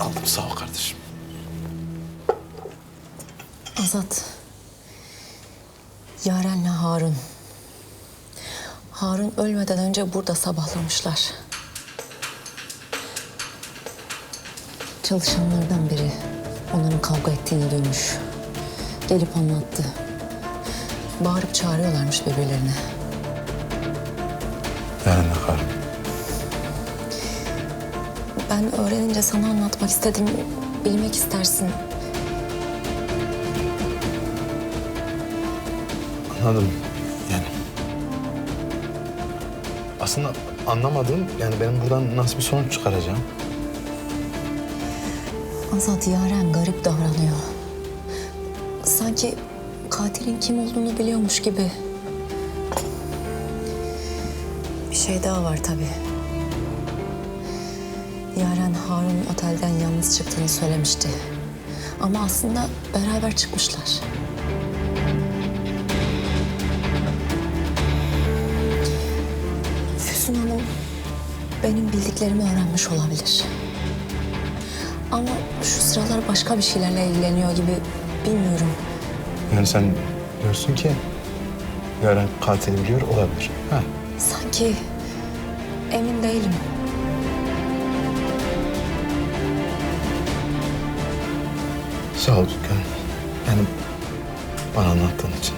Aldım sağ ol kardeşim. Azat. Yaren'le Harun. Harun ölmeden önce burada sabahlamışlar. Çalışanlardan biri onların kavga ettiğini duymuş. Gelip anlattı. Bağırıp çağırıyorlarmış birbirlerine. Yani ne karım? Ben öğrenince sana anlatmak istedim. Bilmek istersin. Anladım yani. Aslında anlamadığım yani benim buradan nasıl bir sonuç çıkaracağım. Azat Yaren garip davranıyor. Sanki katilin kim olduğunu biliyormuş gibi. Bir şey daha var tabii. Yaren Harun otelden yalnız çıktığını söylemişti. Ama aslında beraber çıkmışlar. Füsun Hanım benim bildiklerimi öğrenmiş olabilir. Ama şu sıralar başka bir şeylerle ilgileniyor gibi bilmiyorum. Yani sen diyorsun ki Yaren katili biliyor olabilir. Ha. Sanki emin değilim. Sağ ol Dükkan. Yani bana anlattığın için.